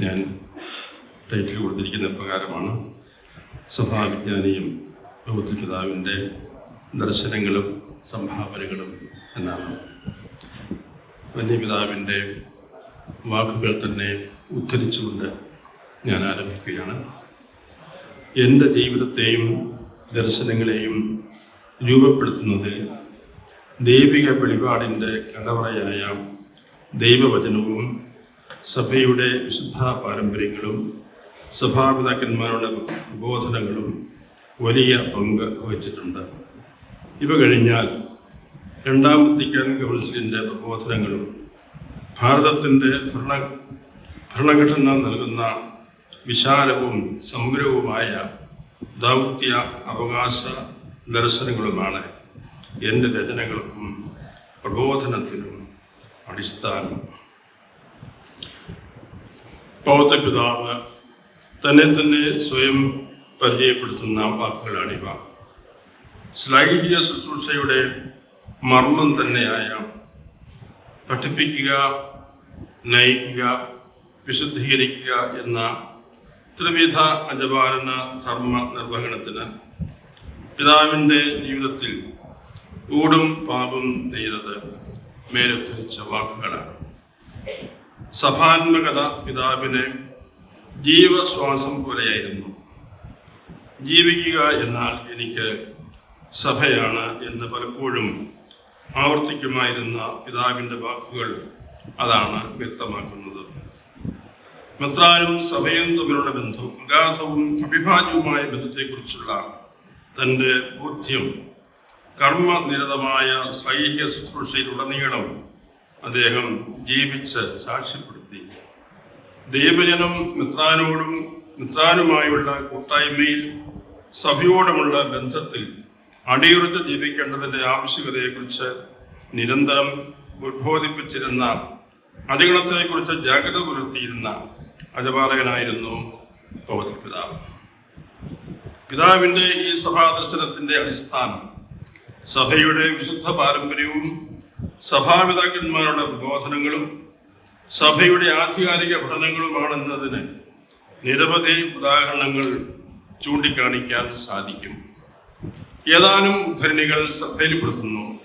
ഞാൻ ടൈറ്റിൽ കൊടുത്തിരിക്കുന്ന പ്രകാരമാണ് സ്വഭാവിജ്ഞാനിയും ബൗദ്ധ പിതാവിന്റെ ദർശനങ്ങളും സംഭാവനകളും എന്നാണ്. വന്യപിതാവിന്റെ വാക്കുകൾ തന്നെ ഉദ്ധരിച്ചുകൊണ്ട് ഞാൻ ആരംഭിക്കുകയാണ്. എന്റെ ജീവിതത്തെയും ദർശനങ്ങളെയും രൂപപ്പെടുത്തുന്നതിൽ ദൈവിക വെളിപാടിന്റെ കലവറയായ ദൈവവചനവും സഭയുടെ വിശുദ്ധ പാരമ്പര്യങ്ങളും സഭാപിതാക്കന്മാരുടെ പ്രബോധനങ്ങളും വലിയ പങ്ക് വഹിച്ചിട്ടുണ്ട്. ഇവ കഴിഞ്ഞാൽ രണ്ടാം വത്തിക്കാൻ കൗൺസിലിന്റെ പ്രബോധനങ്ങളും ഭാരതത്തിന്റെ ഭരണ ഭരണഘടന നൽകുന്ന വിശാലവും സമഗ്രവുമായ ദൗത്യ അവകാശ ദർശനങ്ങളുമാണ് എന്റെ രചനകൾക്കും പ്രബോധനത്തിനും അടിസ്ഥാനം. ബൗദ്ധ പിതാവ് തന്നെ തന്നെ സ്വയം പരിചയപ്പെടുത്തുന്ന വാക്കുകളാണിവ. ശ്ലൈഹിക ശുശ്രൂഷയുടെ മർമ്മം തന്നെയായ പഠിപ്പിക്കുക നയിക്കുക വിശുദ്ധീകരിക്കുക എന്ന ത്രിവിധ അജപാലന ധർമ്മ നിർവഹണത്തിന് പിതാവിന്റെ ജീവിതത്തിൽ ഊടും പാപം നെയ്തത് മേലുദ്ധരിച്ച വാക്കുകളാണ്. സഭാത്മകത പിതാവിന് ജീവശ്വാസം പോലെയായിരുന്നു. ജീവിക്കുക എന്നാൽ എനിക്ക് സഭയാണ് എന്ന് പലപ്പോഴും ആവർത്തിക്കുമായിരുന്ന പിതാവിന്റെ വാക്കുകൾ അതാണ് വ്യക്തമാക്കുന്നത്. മെത്രാനും സഭയും തമ്മിലുള്ള ബന്ധം അഗാധവും അഭിഭാജ്യവുമായ ബന്ധത്തെക്കുറിച്ചുള്ള തന്റെ ബോധ്യം കർമ്മനിരതമായ സ്വൈഹിക ശുശ്രൂഷയിലുടനീളം അദ്ദേഹം ജീവിച്ച് സാക്ഷ്യപ്പെടുത്തി. ദൈവജനം മിത്രാനോടും മിത്രാനുമായുള്ള കൂട്ടായ്മയിൽ സഭയോടുമുള്ള ബന്ധത്തിൽ അടിയുറച്ച് ജീവിക്കേണ്ടതിന്റെ ആവശ്യകതയെക്കുറിച്ച് നിരന്തരം ഉദ്ബോധിപ്പിച്ചിരുന്ന അധികണത്തെക്കുറിച്ച് ജാഗ്രത പുലർത്തിയിരുന്ന അജപാലകനായിരുന്നു പൗത്ര പിതാവ് പിതാവിന്റെ ഈ സഭാദർശനത്തിന്റെ അടിസ്ഥാനം സഭയുടെ വിശുദ്ധ പാരമ്പര്യവും സഭാപിതാക്കന്മാരുടെ പ്രബോധനങ്ങളും സഭയുടെ ആധികാരിക പഠനങ്ങളുമാണെന്നതിന് നിരവധി ഉദാഹരണങ്ങൾ ചൂണ്ടിക്കാണിക്കാൻ സാധിക്കും. ഏതാനും ഉദ്ധരണികൾ ശ്രദ്ധയിൽപ്പെടുത്തുന്നു.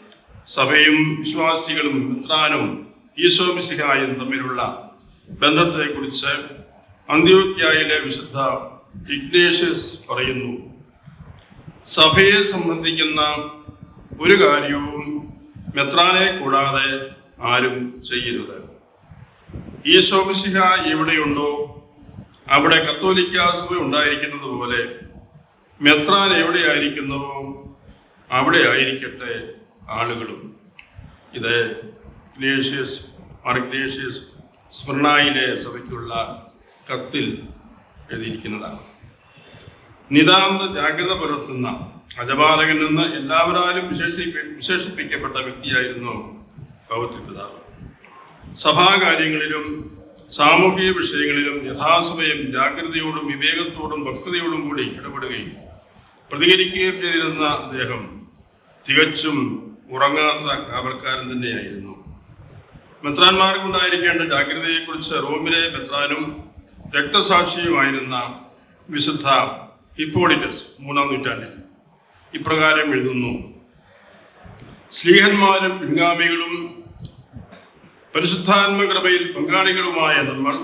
സഭയും വിശ്വാസികളും മിത്രാനും ഈശോ മിശിഹായും തമ്മിലുള്ള ബന്ധത്തെക്കുറിച്ച് അന്ത്യോക്യായിലെ വിശുദ്ധ ഇഗ്നേഷ്യസ് പറയുന്നു. സഭയെ സംബന്ധിക്കുന്ന ഒരു കാര്യവും മെത്രാനെ കൂടാതെ ആരും ചെയ്യരുത്. ഈ മിശിഹ എവിടെയുണ്ടോ അവിടെ കത്തോലിക്ക സഭ ഉണ്ടായിരിക്കുന്നത് പോലെ മെത്രാൻ എവിടെയായിരിക്കുന്നുവോ അവിടെ ആയിരിക്കട്ടെ ആളുകളും. ഇത് ഗ്ലേഷ്യസ് മാർ സ്മരണയിലെ സഭയ്ക്കുള്ള കത്തിൽ എഴുതിയിരിക്കുന്നതാണ്. നിതാന്ത ജാഗ്രത പുലർത്തുന്ന അജപാലകൻ എന്ന് എല്ലാവരാലും വിശേഷിപ്പി വിശേഷിപ്പിക്കപ്പെട്ട വ്യക്തിയായിരുന്നു പൗത്രി പിതാവ് സഭാകാര്യങ്ങളിലും സാമൂഹിക വിഷയങ്ങളിലും യഥാസമയം ജാഗ്രതയോടും വിവേകത്തോടും ഭക്തയോടും കൂടി ഇടപെടുകയും പ്രതികരിക്കുകയും ചെയ്തിരുന്ന അദ്ദേഹം തികച്ചും ഉറങ്ങാത്ത കാവൽക്കാരൻ തന്നെയായിരുന്നു. മെത്രാന്മാർക്കുണ്ടായിരിക്കേണ്ട ജാഗ്രതയെക്കുറിച്ച് റോമിലെ മെത്രാനും രക്തസാക്ഷിയുമായിരുന്ന വിശുദ്ധ ഹിപ്പോളിറ്റസ് മൂന്നാം നൂറ്റാണ്ടിൽ. ഇപ്രകാരം എഴുതുന്നു. സ്ലീഹന്മാരും പിൻഗാമികളും പരിശുദ്ധാത്മകൃപയിൽ പങ്കാളികളുമായ നമ്മൾ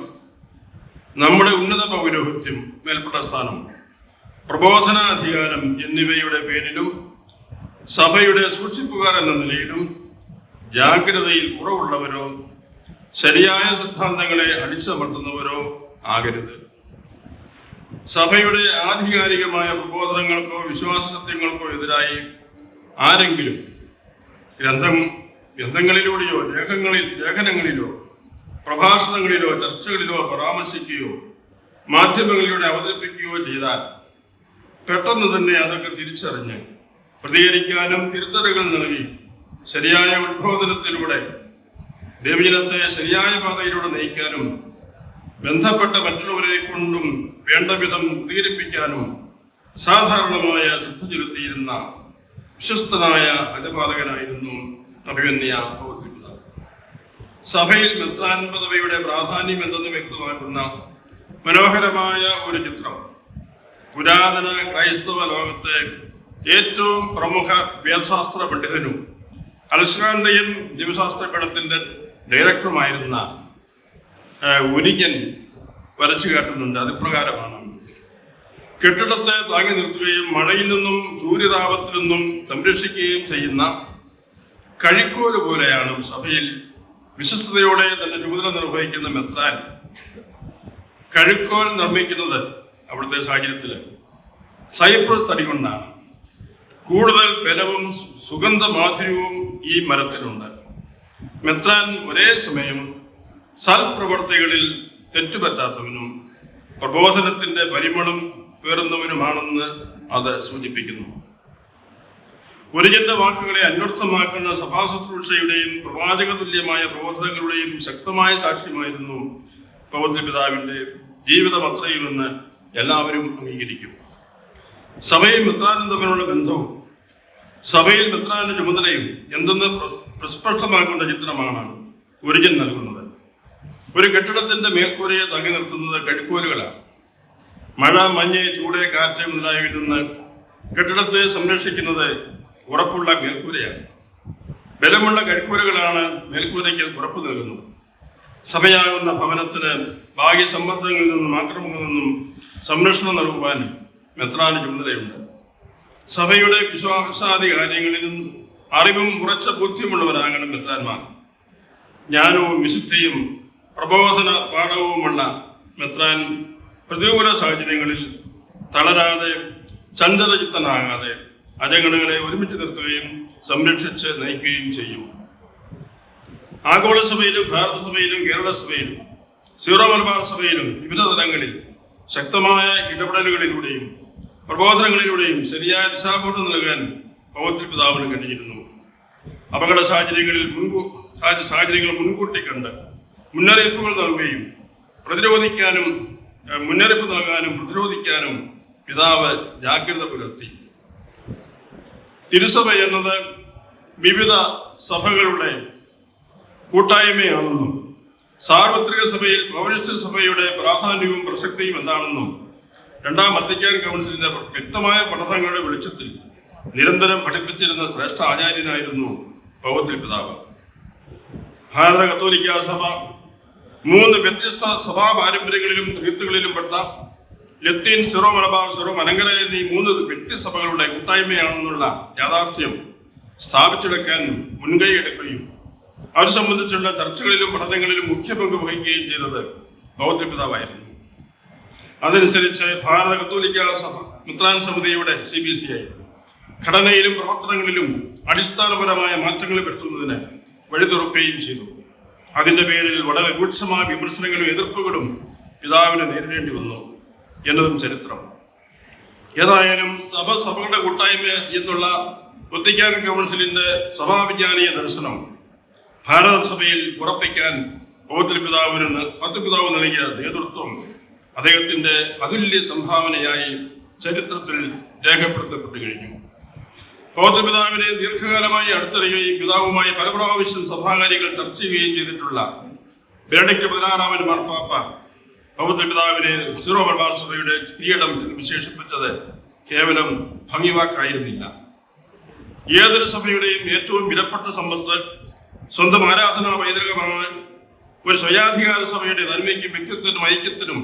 നമ്മുടെ ഉന്നത പൗരോഹിത്യം മേൽപ്പെട്ട സ്ഥാനം പ്രബോധനാധികാരം എന്നിവയുടെ പേരിലും സഭയുടെ സൂക്ഷിപ്പുകാർ എന്ന നിലയിലും ജാഗ്രതയിൽ കുറവുള്ളവരോ ശരിയായ സിദ്ധാന്തങ്ങളെ അടിച്ചമർത്തുന്നവരോ ആകരുത്. സഭയുടെ ആധികാരികമായ പ്രബോധനങ്ങൾക്കോ വിശ്വാസ സത്യങ്ങൾക്കോ എതിരായി ആരെങ്കിലും ഗ്രന്ഥം ഗ്രന്ഥങ്ങളിലൂടെയോ ലേഖങ്ങളിൽ ലേഖനങ്ങളിലോ പ്രഭാഷണങ്ങളിലോ ചർച്ചകളിലോ പരാമർശിക്കുകയോ മാധ്യമങ്ങളിലൂടെ അവതരിപ്പിക്കുകയോ ചെയ്താൽ പെട്ടെന്ന് തന്നെ അതൊക്കെ തിരിച്ചറിഞ്ഞ് പ്രതികരിക്കാനും തിരുത്തലുകൾ നൽകി ശരിയായ ഉദ്ബോധനത്തിലൂടെ ദേവജനത്തെ ശരിയായ പാതയിലൂടെ നയിക്കാനും ബന്ധപ്പെട്ട മറ്റുള്ളവരെ കൊണ്ടും വേണ്ട വിധം പ്രതികരിപ്പിക്കാനും സാധാരണമായ ശ്രദ്ധ ചെലുത്തിയിരുന്ന വിശ്വസ്തനായ അജപാലകനായിരുന്നു അഭിമന്യ പൗത്രിപിതാവ് സഭയിൽ മെത്രാൻ പദവിയുടെ പ്രാധാന്യം എന്തെന്ന് വ്യക്തമാക്കുന്ന മനോഹരമായ ഒരു ചിത്രം. പുരാതന ക്രൈസ്തവ ലോകത്തെ ഏറ്റവും പ്രമുഖ വേദശാസ്ത്ര പണ്ഡിതനും അലസ്കാന്റെയും ജീവശാസ്ത്ര പഠനത്തിന്റെ ഡയറക്ടറുമായിരുന്ന ആ, വരച്ചു വരച്ചു കാട്ടുന്നുണ്ട്. അതിപ്രകാരമാണ് കെട്ടിടത്തെ താങ്ങി നിർത്തുകയും മഴയിൽ നിന്നും സൂര്യതാപത്തിൽ നിന്നും സംരക്ഷിക്കുകയും ചെയ്യുന്ന കഴിക്കോൽ പോലെയാണ് സഭയിൽ വിശ്വസ്തയോടെ തന്റെ ചുമതല നിർവഹിക്കുന്ന മെത്രാൻ കഴിക്കോൽ നിർമ്മിക്കുന്നത് അവിടുത്തെ സാഹചര്യത്തിൽ സൈപ്രസ് തടി കൊണ്ടാണ്. കൂടുതൽ ബലവും സുഗന്ധമാധുര്യവും സുഗന്ധ മാധുര്യവും ഈ മരത്തിലുണ്ട്. മെത്രാൻ ഒരേ സമയം സൽപ്രവർത്തികളിൽ തെറ്റുപറ്റാത്തവനും പ്രബോധനത്തിന്റെ പരിമളം പേറുന്നവനുമാണെന്ന് അത് സൂചിപ്പിക്കുന്നു. ഒരുജന്റെ വാക്കുകളെ അന്വർത്ഥമാക്കുന്ന സഭാശുശ്രൂഷയുടെയും പ്രവാചക തുല്യമായ പ്രബോധനങ്ങളുടെയും ശക്തമായ സാക്ഷ്യമായിരുന്നു പൗത്ര പിതാവിന്റെ ജീവിതം അത്രയുമെന്ന് എല്ലാവരും അംഗീകരിക്കും. സഭയും മിത്രാനന്ദമനുള്ള ബന്ധവും സഭയിൽ മിത്രാന്റെ ചുമതലയും എന്തെന്ന് പ്രസ്പഷ്ടമാക്കേണ്ട ചിത്രമാണ് ഗുരുജൻ നൽകുന്നത്. ഒരു കെട്ടിടത്തിന്റെ മേൽക്കൂരയെ തങ്ങി നിർത്തുന്നത് കടിക്കോലുകളാണ് മഴ മഞ്ഞ് ചൂട് കാറ്റ് മുതലായവയിൽ നിന്ന് കെട്ടിടത്തെ സംരക്ഷിക്കുന്നത് ഉറപ്പുള്ള മേൽക്കൂരയാണ്. ബലമുള്ള കഴുക്കൂരകളാണ് മേൽക്കൂരയ്ക്ക് ഉറപ്പ് നൽകുന്നത്. സഭയാകുന്ന ഭവനത്തിന് ബാഹ്യ സമ്മർദ്ദങ്ങളിൽ നിന്നും ആക്രമണങ്ങളിൽ നിന്നും സംരക്ഷണം നൽകുവാൻ മെത്രാന് ചുമതലയുണ്ട്. സഭയുടെ വിശ്വാസാദി നിന്നും അറിവും ഉറച്ച ബുദ്ധിയുമുള്ളവരാകണം മെത്രാന്മാർ. ജ്ഞാനവും വിശുദ്ധിയും പ്രബോധന പാഠവുമുള്ള മെത്രാൻ പ്രതികൂല സാഹചര്യങ്ങളിൽ തളരാതെ ചഞ്ചലചിത്തനാകാതെ അജഗണങ്ങളെ ഒരുമിച്ച് നിർത്തുകയും സംരക്ഷിച്ച് നയിക്കുകയും ചെയ്യും. ആഗോള സഭയിലും ഭാരത സഭയിലും കേരള സഭയിലും സീറോ മലബാർ സഭയിലും വിവിധ തലങ്ങളിൽ ശക്തമായ ഇടപെടലുകളിലൂടെയും പ്രബോധനങ്ങളിലൂടെയും ശരിയായ ദിശാബോധം നൽകാൻ പൗത്രി പിതാവിന് കഴിഞ്ഞിരുന്നു. അപകട സാഹചര്യങ്ങളിൽ മുൻകൂ സാഹച- സാഹചര്യങ്ങൾ മുൻകൂട്ടി കണ്ട് മുന്നറിയിപ്പുകൾ നൽകുകയും പ്രതിരോധിക്കാനും മുന്നറിയിപ്പ് നൽകാനും പ്രതിരോധിക്കാനും പിതാവ് ജാഗ്രത പുലർത്തി. തിരുസഭ എന്നത് വിവിധ സഭകളുടെ കൂട്ടായ്മയാണെന്നും സാർവത്രിക സഭയിൽ പൗരസ്ത്യ സഭയുടെ പ്രാധാന്യവും പ്രസക്തിയും എന്താണെന്നും രണ്ടാം വത്തിക്കാൻ കൗൺസിലിന്റെ വ്യക്തമായ പഠനങ്ങളുടെ വെളിച്ചത്തിൽ നിരന്തരം പഠിപ്പിച്ചിരുന്ന ശ്രേഷ്ഠ ആചാര്യനായിരുന്നു പൗത്രി പിതാവ്. ഭാരത കത്തോലിക്ക സഭ മൂന്ന് വ്യത്യസ്ത സഭാ പാരമ്പര്യങ്ങളിലും റീത്തുകളിലും പെട്ട ലത്തീൻ സിറോ മലബാർ സിറോ മലങ്കര എന്നീ മൂന്ന് വ്യക്തിസഭകളുടെ കൂട്ടായ്മയാണെന്നുള്ള യാഥാർത്ഥ്യം സ്ഥാപിച്ചെടുക്കാൻ മുൻകൈ എടുക്കുകയും അവർ സംബന്ധിച്ചുള്ള ചർച്ചകളിലും പഠനങ്ങളിലും മുഖ്യ പങ്ക് വഹിക്കുകയും ചെയ്തത് ബൗദ്ധ പിതാവായിരുന്നു അതനുസരിച്ച് ഭാരത കത്തോലിക്ക സഭ മിത്രാൻ സമിതിയുടെ സി ബി സി ഐ ഘടനയിലും പ്രവർത്തനങ്ങളിലും അടിസ്ഥാനപരമായ മാറ്റങ്ങൾ വരുത്തുന്നതിന് വഴി തുറക്കുകയും ചെയ്തു. അതിന്റെ പേരിൽ വളരെ രൂക്ഷമായ വിമർശനങ്ങളും എതിർപ്പുകളും പിതാവിന് നേരിടേണ്ടി വന്നു എന്നതും ചരിത്രം. ഏതായാലും സഭ സഭകളുടെ കൂട്ടായ്മ എന്നുള്ള വത്തിക്കാൻ കൗൺസിലിന്റെ സഭാവിജ്ഞാനീയ ദർശനം ഭാരതസഭയിൽ ഉറപ്പിക്കാൻ പൗത്രി പിതാവിന് പത്ത് പിതാവ് നൽകിയ നേതൃത്വം അദ്ദേഹത്തിന്റെ അതുല്യ സംഭാവനയായി ചരിത്രത്തിൽ രേഖപ്പെടുത്തപ്പെട്ടു കഴിഞ്ഞു. പൗത്രി പിതാവിനെ ദീർഘകാലമായി അടുത്തറിയുകയും പിതാവുമായി പല പ്രാവശ്യം സഭാകാര്യങ്ങൾ ചർച്ച ചെയ്യുകയും ചെയ്തിട്ടുള്ള ബെനഡിക്ട് പതിനാറാമൻ മാർപ്പാപ്പ പൗത്ര പിതാവിനെ സീറോ മലബാർ സഭയുടെ കിരീടം എന്ന് വിശേഷിപ്പിച്ചത് കേവലം ഭംഗിവാക്കായിരുന്നില്ല. ഏതൊരു സഭയുടെയും ഏറ്റവും വിലപ്പെട്ട സമ്പത്ത് സ്വന്തം ആരാധനാ പൈതൃകമാണ്. ഒരു സ്വയാധികാര സഭയുടെ നന്മയ്ക്കും വ്യക്തിത്വത്തിനും ഐക്യത്തിനും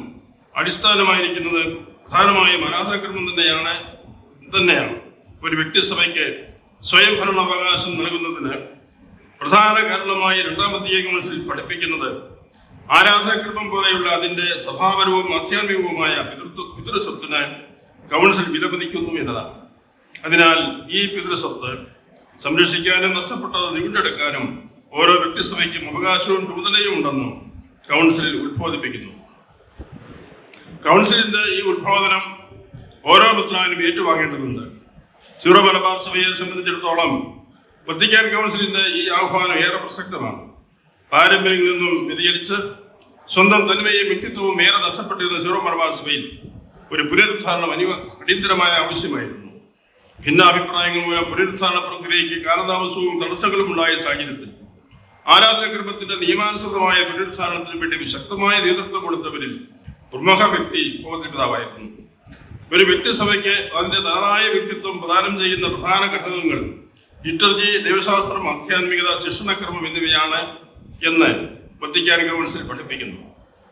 അടിസ്ഥാനമായിരിക്കുന്നത് പ്രധാനമായും ആരാധനക്രമം തന്നെയാണ് തന്നെയാണ്. ഒരു വ്യക്തിസഭയ്ക്ക് സ്വയം അവകാശം നൽകുന്നതിന് പ്രധാന കാരണമായി രണ്ടാമത്തെ കൗൺസിൽ പഠിപ്പിക്കുന്നത് ആരാധനകൃപം പോലെയുള്ള അതിന്റെ സ്വഭാവരവും ആധ്യാത്മികവുമായ പിതൃത്വ പിതൃസ്വത്തിന് കൗൺസിൽ വിലമതിക്കുന്നു എന്നതാണ്. അതിനാൽ ഈ പിതൃസ്വത്ത് സംരക്ഷിക്കാനും നഷ്ടപ്പെട്ടത് വീണ്ടെടുക്കാനും ഓരോ വ്യക്തിസഭയ്ക്കും അവകാശവും ചുമതലയും ഉണ്ടെന്നും കൗൺസിലിൽ ഉത്ബോധിപ്പിക്കുന്നു. കൗൺസിലിന്റെ ഈ ഉദ്ബോധനം ഓരോ മിത്രാനും ഏറ്റുവാങ്ങേണ്ടതുണ്ട്. സീറോ മലബാർ സഭയെ സംബന്ധിച്ചിടത്തോളം വത്തിക്കാൻ കൗൺസിലിന്റെ ഈ ആഹ്വാനം ഏറെ പ്രസക്തമാണ്. പാരമ്പര്യങ്ങളിൽ നിന്നും വ്യതിചലിച്ച് സ്വന്തം തന്മയും വ്യക്തിത്വവും ഏറെ നഷ്ടപ്പെട്ടിരുന്ന സീറോ മലബാർ സഭയിൽ ഒരു പുനരുദ്ധാരണം അനിവ അടിയന്തരമായ ആവശ്യമായിരുന്നു. ഭിന്നാഭിപ്രായങ്ങൾ മൂലം പുനരുദ്ധാരണ പ്രക്രിയയ്ക്ക് കാലതാമസവും തടസ്സങ്ങളും ഉണ്ടായ സാഹചര്യത്തിൽ ആരാധനക്രമത്തിന്റെ നിയമാനുസൃതമായ പുനരുദ്ധാരണത്തിന് വേണ്ടി ശക്തമായ നേതൃത്വം കൊടുത്തവരിൽ പ്രമുഖ വ്യക്തി ഉപത്തിൽ പിതാവായിരുന്നു ഒരു വ്യക്തിസഭയ്ക്ക് അതിന്റെ തനതായ വ്യക്തിത്വം പ്രദാനം ചെയ്യുന്ന പ്രധാന ഘടകങ്ങൾ ലിറ്റർജി ദൈവശാസ്ത്രം ആധ്യാത്മികത ശിക്ഷണക്രമം എന്നിവയാണ് എന്ന് വത്തിക്കാൻ കൗൺസിൽ പഠിപ്പിക്കുന്നു.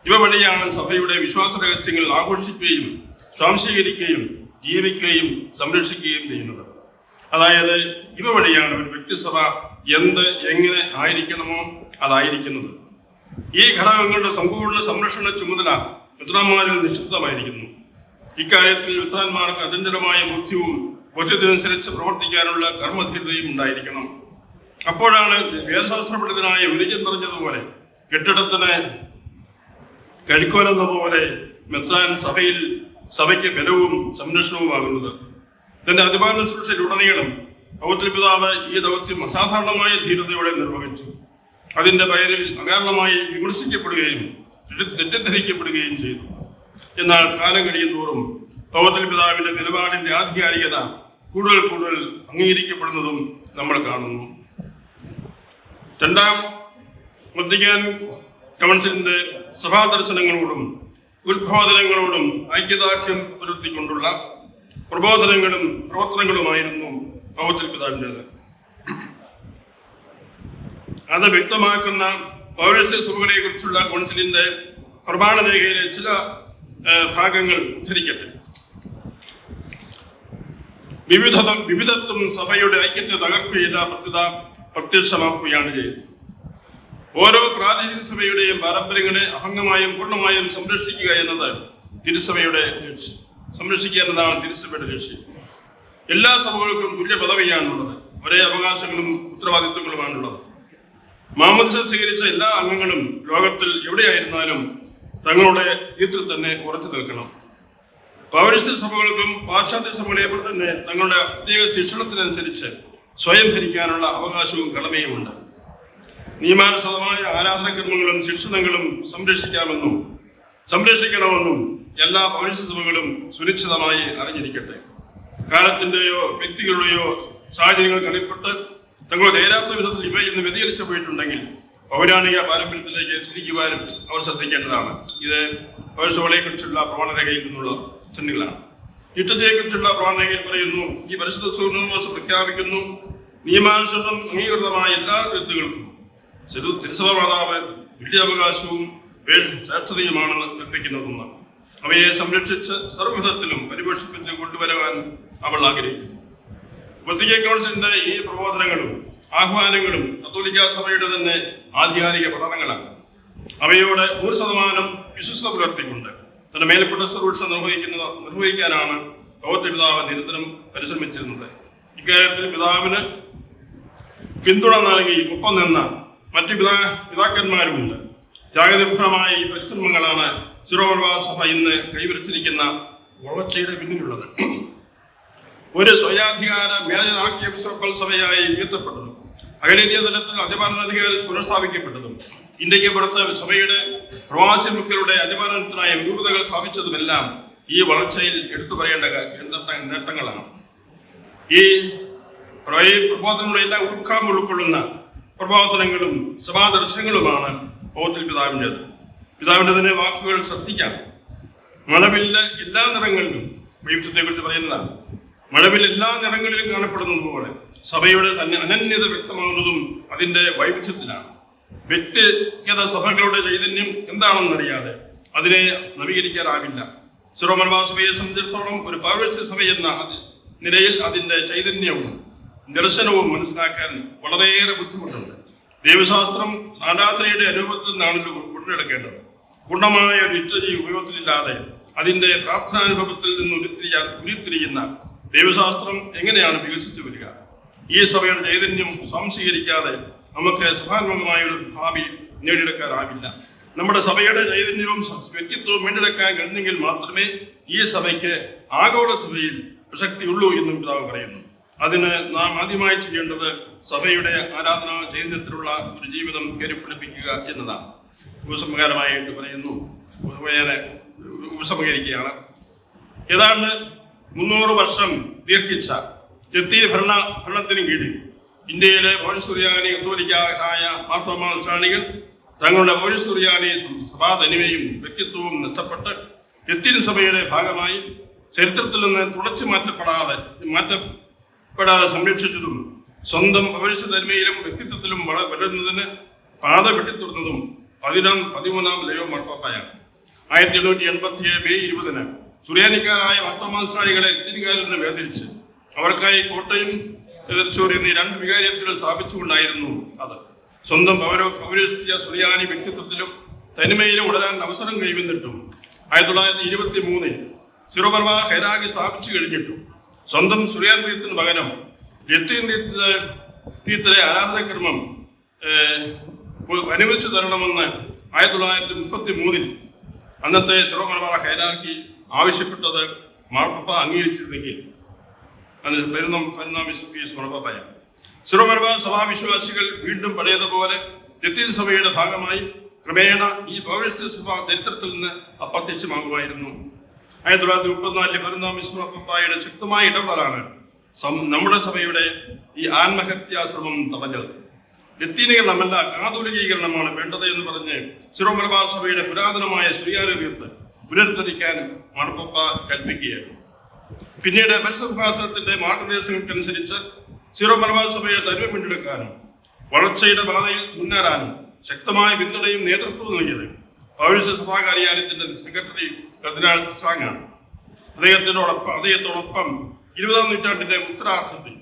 ഇവ വഴിയാണ് സഭയുടെ വിശ്വാസ രഹസ്യങ്ങൾ ആഘോഷിക്കുകയും സ്വാംശീകരിക്കുകയും ജീവിക്കുകയും സംരക്ഷിക്കുകയും ചെയ്യുന്നത്. അതായത് ഇവ വഴിയാണ് ഒരു വ്യക്തിസഭ എന്ത് എങ്ങനെ ആയിരിക്കണമോ അതായിരിക്കുന്നത്. ഈ ഘടകങ്ങളുടെ സമ്പൂർണ സംരക്ഷണ ചുമതല മിത്രന്മാരിൽ നിക്ഷിപ്തമായിരിക്കുന്നു. ഇക്കാര്യത്തിൽ വിദ്വാൻമാർക്ക് അതന്തരമായ ബുദ്ധിയും ബോധ്യത്തിനനുസരിച്ച് പ്രവർത്തിക്കാനുള്ള കർമ്മധീരതയും ഉണ്ടായിരിക്കണം. അപ്പോഴാണ് വേദശാസ്ത്ര പണ്ഡിതനായ ഉരുജൻ പറഞ്ഞതുപോലെ കെട്ടിടത്തിന് കഴിക്കോലെന്ന പോലെ മെത്രാൻ സഭയിൽ സഭയ്ക്ക് ബലവും സംരക്ഷണവുമാകുന്നത് തന്റെ അധിപാന ശുശ്രൂഷയിലുടനീളം പൗത്രി പിതാവ് ഈ ദൗത്യം അസാധാരണമായ ധീരതയോടെ നിർവഹിച്ചു. അതിന്റെ പേരിൽ അകാരണമായി വിമർശിക്കപ്പെടുകയും തെറ്റി- തെറ്റിദ്ധരിക്കപ്പെടുകയും ചെയ്തു. എന്നാൽ കാലം കഴിയുന്തോറും പൗത്രി പിതാവിന്റെ നിലപാടിന്റെ ആധികാരികത കൂടുതൽ കൂടുതൽ അംഗീകരിക്കപ്പെടുന്നതും നമ്മൾ കാണുന്നു. രണ്ടാം വത്തിക്കാൻ കൗൺസിലിന്റെ സഭാ ദർശനങ്ങളോടും ഉത്ബോധനങ്ങളോടും ഐക്യദാർഢ്യം പുലർത്തിക്കൊണ്ടുള്ള പ്രബോധനങ്ങളും പ്രവർത്തനങ്ങളുമായിരുന്നു പൗത്തിൽ പിതാവിന്റെത്. അത് വ്യക്തമാക്കുന്ന പൗരസ്യ സഭകളെ കുറിച്ചുള്ള കൗൺസിലിന്റെ പ്രമാണ രേഖയിലെ ചില ഭാഗങ്ങൾ ഉദ്ധരിക്കട്ടെ. വിവിധ വിവിധത്വം സഭയുടെ ഐക്യത്തെ തകർക്കുകയില്ല പ്രത്യത പ്രത്യക്ഷമാക്കുകയാണ് ചെയ്യുന്നത്. ഓരോ പ്രാദേശിക സഭയുടെയും പാരമ്പര്യങ്ങളെ അഭംഗമായും പൂർണമായും സംരക്ഷിക്കുക എന്നത് തിരുസഭയുടെ ലക്ഷ്യം. സംരക്ഷിക്കുക എന്നതാണ് തിരുസഭയുടെ ലക്ഷ്യം. എല്ലാ സഭകൾക്കും തുല്യ പദവിയാണുള്ളത് ഒരേ അവകാശങ്ങളും ഉത്തരവാദിത്വങ്ങളുമാണുള്ളത്. മാമദിസ സ്വീകരിച്ച എല്ലാ അംഗങ്ങളും ലോകത്തിൽ എവിടെയായിരുന്നാലും തങ്ങളുടെ ഇതിൽ തന്നെ ഉറച്ചു നിൽക്കണം. പൗരസ്ത്യ സഭകൾക്കും പാശ്ചാത്യ സഭകളെ പോലെ തന്നെ തങ്ങളുടെ പ്രത്യേക ശിക്ഷണത്തിനനുസരിച്ച് സ്വയം ഭരിക്കാനുള്ള അവകാശവും കടമയുമുണ്ട് നിയമാനുസൃതമായ ആരാധനക്രമങ്ങളും ശിക്ഷണങ്ങളും സംരക്ഷിക്കാമെന്നും സംരക്ഷിക്കണമെന്നും എല്ലാ പൗരസ്ത്യ സഭകളും സുനിശ്ചിതമായി അറിഞ്ഞിരിക്കട്ടെ. കാലത്തിന്റെയോ വ്യക്തികളുടെയോ സാഹചര്യങ്ങൾ കളിപ്പെട്ട് തങ്ങൾ ചേരാത്ത വിധത്തിൽ ഇവയിൽ നിന്ന് വ്യതിചലിച്ചു പോയിട്ടുണ്ടെങ്കിൽ പൗരാണിക പാരമ്പര്യത്തിലേക്ക് തിരിക്കുവാനും അവർ ശ്രദ്ധിക്കേണ്ടതാണ്. ഇത് പൗരസഭകളെ കുറിച്ചുള്ള പ്രമാണരേഖയിൽ നിന്നുള്ള ചിഹ്നങ്ങളാണ് യുദ്ധത്തെക്കുറിച്ചുള്ള കുറിച്ചുള്ള പ്രമാണരേഖയിൽ പറയുന്നു ഈ പരിശുദ്ധ സൂര്യനോസ് പ്രഖ്യാപിക്കുന്നു നിയമാനുസൃതം അംഗീകൃതമായ എല്ലാ യുദ്ധങ്ങൾക്കും ചെറു തിരുസഭ മാതാവ് വിദ്യാവകാശവും ശ്രേഷ്ഠതയുമാണെന്ന് കൽപ്പിക്കുന്നതെന്ന് അവയെ സംരക്ഷിച്ച് സർവവിധത്തിലും പരിപോഷിപ്പിച്ച് കൊണ്ടുവരുവാൻ അവൾ ആഗ്രഹിക്കുന്നു. വത്തിക്കാൻ കൗൺസിലിന്റെ ഈ പ്രബോധനങ്ങളും ആഹ്വാനങ്ങളും കത്തോലിക്ക സഭയുടെ തന്നെ ആധികാരിക പഠനങ്ങളാണ്. അവയോട് നൂറ് ശതമാനം വിശ്വസ്ത പുലർത്തിക്കൊണ്ട് തന്റെ മേൽപ്പെട്ട സുരക്ഷ നിർവഹിക്കുന്നത് നിർവഹിക്കാനാണ് ലോകത്തെ പിതാവ് നിരന്തരം പരിശ്രമിച്ചിരുന്നത്. ഇക്കാര്യത്തിൽ പിതാവിന് പിന്തുണ നൽകി ഒപ്പം നിന്ന മറ്റു പിതാ പിതാക്കന്മാരുമുണ്ട്. ത്യാഗനിർഭരമായ ഈ പരിശ്രമങ്ങളാണ് സിറോർവാ സഭ ഇന്ന് കൈവരിച്ചിരിക്കുന്ന വളർച്ചയുടെ പിന്നിലുള്ളത്. ഒരു സ്വയാധികാര മേജർ സഭയായി ഉയർത്തപ്പെട്ടതും അഖിലേന്ത്യാ തലത്തിൽ അധികാരം പുനഃസ്ഥാപിക്കപ്പെട്ടതും ഇന്ത്യയ്ക്ക് പുറത്ത് സഭയുടെ പ്രവാസി മക്കളുടെ അധികാരത്തിനായ വിരൂപതകൾ സ്ഥാപിച്ചതുമെല്ലാം ഈ വളർച്ചയിൽ എടുത്തു പറയേണ്ട നേട്ടങ്ങളാണ്. ഈ പ്രബോധനങ്ങളുടെ പ്രബോധനങ്ങളെല്ലാം ഉൾക്കാമ്പ് ഉൾക്കൊള്ളുന്ന പ്രബോധനങ്ങളും സഭാദർശനങ്ങളുമാണ് പൗത്തിൽ പിതാവിന്റെത്. പിതാവിന്റെതിനെ വാക്കുകൾ ശ്രദ്ധിക്കാം. മഴവില്ല എല്ലാ നിറങ്ങളിലും വൈവിധ്യത്തെക്കുറിച്ച് പറയുന്നതാണ്. മഴവിൽ എല്ലാ നിറങ്ങളിലും കാണപ്പെടുന്നത് പോലെ സഭയുടെ അനന്യത വ്യക്തമാകുന്നതും അതിന്റെ വൈവിധ്യത്തിലാണ്. വ്യക്തിഗത സഭകളുടെ ചൈതന്യം എന്താണെന്നറിയാതെ അതിനെ നവീകരിക്കാനാവില്ല. സിറോ മലബാർ സംബന്ധിച്ചിടത്തോളം ഒരു പൗരസ്ത്യ സഭ എന്ന നിലയിൽ അതിന്റെ ചൈതന്യവും ദർശനവും മനസ്സിലാക്കാൻ വളരെയേറെ ബുദ്ധിമുട്ടുണ്ട്. ദേവശാസ്ത്രം ആരാധനയുടെ അനുഭവത്തിൽ നിന്നാണല്ലോ കൊണ്ടെടുക്കേണ്ടത് പൂർണമായ ഒരു യുദ്ധജി ഉപയോഗത്തിലില്ലാതെ അതിന്റെ പ്രാർത്ഥനാനുഭവത്തിൽ നിന്ന് ഉരുത്തിരിയാ ഉരുത്തിരിയുന്ന ദേവശാസ്ത്രം എങ്ങനെയാണ് വികസിച്ചു വരിക? ഈ സഭയുടെ ചൈതന്യം സ്വാംശീകരിക്കാതെ നമുക്ക് സഭാത്മകമായ ഒരു ഭാവി നേടിയെടുക്കാനാവില്ല. നമ്മുടെ സഭയുടെ ചൈതന്യവും വ്യക്തിത്വവും വീണ്ടെടുക്കാൻ കഴിഞ്ഞെങ്കിൽ മാത്രമേ ഈ സഭയ്ക്ക് ആഗോള സഭയിൽ പ്രസക്തിയുള്ളൂ എന്നും പിതാവ് പറയുന്നു. അതിന് നാം ആദ്യമായി ചെയ്യേണ്ടത് സഭയുടെ ആരാധനാ ചൈതന്യത്തിലുള്ള ഒരു ജീവിതം കരുപ്പിടിപ്പിക്കുക എന്നതാണ്. ഉപസംഹാരമായിട്ട് പറയുന്നു. ഉപസംഹരിക്കുകയാണ് ഏതാണ്ട് മുന്നൂറ് വർഷം ദീർഘിച്ച ലത്തീൻ ഭരണ ഭരണത്തിന് കീഴിൽ. ഇന്ത്യയിലെ പൗരസ്തുര്യാനി കത്തോലിക്കായ മാർത്തോമാ സ്രാണികൾ തങ്ങളുടെ സഭാ തനിമയും വ്യക്തിത്വവും നഷ്ടപ്പെട്ട് ലത്തീൻ സഭയുടെ ഭാഗമായി ചരിത്രത്തിൽ നിന്ന് തുടച്ചു മാറ്റപ്പെടാതെ മാറ്റപ്പെടാതെ സംരക്ഷിച്ചതും സ്വന്തം ഭവിഷ്യ തനിമയിലും വ്യക്തിത്വത്തിലും വള- വളരുന്നതിന് പാത വെട്ടിത്തുറന്നതും പതിനാം പതിമൂന്നാം ലയോ മാർപ്പാപ്പായാണ് ആയിരത്തി എണ്ണൂറ്റി എൺപത്തി ഏഴ് മെയ് ഇരുപതിന് സുറിയാനിക്കാരായ വർത്തമാനസ്രാണികളെ ലത്തീൻകാരിൽ നിന്ന് വേർതിരിച്ച് അവർക്കായി കോട്ടയം എതിർച്ചോർ എന്നീ രണ്ട് വികാരിയത്തുകൾ സ്ഥാപിച്ചുകൊണ്ടായിരുന്നു അത്. സ്വന്തം പൗരോ പൗരസ്ത്യ സുറിയാനി വ്യക്തിത്വത്തിലും തനിമയിലും വളരാൻ അവസരം കൈവന്നിട്ടും ആയിരത്തി തൊള്ളായിരത്തി ഇരുപത്തി മൂന്നിൽ സിറോബർമ ഹൈരാഗി സ്ഥാപിച്ചു കഴിഞ്ഞിട്ടും സ്വന്തം സുറിയാൻ റീത്തിന് പകരം ലത്തീൻ റീത്തിലെ ആരാധനാക്രമം അനുവദിച്ചു തരണമെന്ന് ആയിരത്തി തൊള്ളായിരത്തി മുപ്പത്തി മൂന്നിൽ അന്നത്തെ സിറോമലബാർ ഹൈരാർക്കി ആവശ്യപ്പെട്ടത് മാർപ്പ അംഗീകരിച്ചിരുന്നെങ്കിൽ അത് പെരുന്നാം പെരുന്നാം മാർപ്പാപ്പയാണ് സിറോമലബാർ സഭാവിശ്വാസികൾ വീണ്ടും പഴയതുപോലെ ലത്തീൻ സഭയുടെ ഭാഗമായി ക്രമേണ ഈ പൗരസ്ത്യ സഭ ചരിത്രത്തിൽ നിന്ന് അപ്രത്യക്ഷമാകുമായിരുന്നു. ആയിരത്തി തൊള്ളായിരത്തി മുപ്പത്തിനാലിലെ പെരുന്നാം വിശ്വപ്പായുടെ ശക്തമായ ഇടപെടലാണ് നമ്മുടെ സഭയുടെ ഈ ആത്മഹത്യാശ്രമം തടഞ്ഞത്. ലത്തീനീകരണമല്ല കാതോലികീകരണമാണ് വേണ്ടത് എന്ന് പറഞ്ഞ് സിറോ മലബാർ സഭയുടെ പുരാതനമായ സുറിയാനുര്യത്ത് പുനരുദ്ധരിക്കാൻ മണപ്പപ്പ കൽപ്പിക്കുകയായിരുന്നു. പിന്നീട് പരിസരഭാസനത്തിന്റെ മാർഗനിർദ്ദേശങ്ങൾക്കനുസരിച്ച് സീറോ മലബാർ സഭയുടെ തനിമ വീണ്ടെടുക്കാനും വളർച്ചയുടെ പാതയിൽ മുന്നേറാനും ശക്തമായ പിന്തുണയും നേതൃത്വവും നൽകിയത് പൗരസ്യ സഭാ കാര്യാലയത്തിന്റെ സെക്രട്ടറി കർദിനാൾ സാങ്ങാണ്. അദ്ദേഹത്തിനോടൊപ്പം അദ്ദേഹത്തോടൊപ്പം ഇരുപതാം നൂറ്റാണ്ടിന്റെ ഉത്തരാർത്ഥത്തിൽ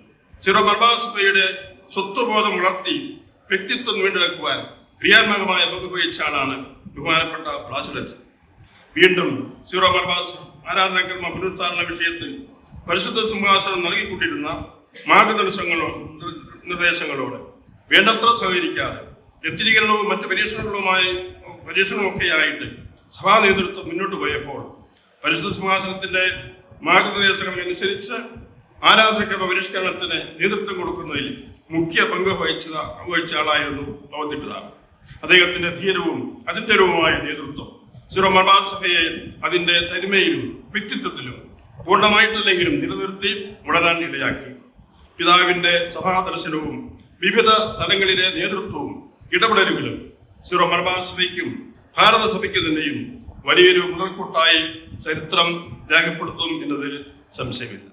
സീറോ മലബാർ സഭയുടെ സ്വത്വബോധം വളർത്തി വ്യക്തിത്വം വീണ്ടെടുക്കുവാൻ ക്രിയാത്മകമായ പങ്കുവഹിച്ചാണ് ബഹുമാനപ്പെട്ട പ്ലാസിഡൻസ് വീണ്ടും സീറോ മർബാസ് ആരാധനാക്രമ പുനരുദ്ധാരണ വിഷയത്തിൽ പരിശുദ്ധ സിംഹാസനം നൽകിക്കൊണ്ടിരുന്ന മാർഗനിർദ്ദേശങ്ങളോ നിർദ്ദേശങ്ങളോട് വേണ്ടത്ര സഹകരിക്കാതെ വ്യക്തിരീകരണവും മറ്റ് പരീക്ഷണങ്ങളുമായി പരീക്ഷണമൊക്കെയായിട്ട് സഭാ നേതൃത്വം മുന്നോട്ട് പോയപ്പോൾ പരിശുദ്ധ സിംഹാസനത്തിന്റെ മാർഗനിർദ്ദേശങ്ങൾ അനുസരിച്ച് ആരാധനക്രമ പരിഷ്കരണത്തിന് നേതൃത്വം കൊടുക്കുന്നതിൽ മുഖ്യ പങ്ക് വഹിച്ചത് വഹിച്ച ആളായിരുന്നു പവത്തിപ്പിതാവ് അദ്ദേഹത്തിന്റെ ധീരവും അതിന്തരവുമായ നേതൃത്വം. സിറോ മലബാർ സഭയെ അതിന്റെ തനിമയിലും വ്യക്തിത്വത്തിലും പൂർണമായിട്ടല്ലെങ്കിലും നിലനിർത്തി വളരാൻ ഇടയാക്കി. പിതാവിന്റെ സഭാദർശനവും വിവിധ തലങ്ങളിലെ നേതൃത്വവും ഇടപെടലുകളും സിറോ മലബാർ സഭയ്ക്കും ഭാരത തന്നെയും വലിയൊരു മുതൽക്കൂട്ടായി ചരിത്രം രേഖപ്പെടുത്തും എന്നതിൽ സംശയമില്ല.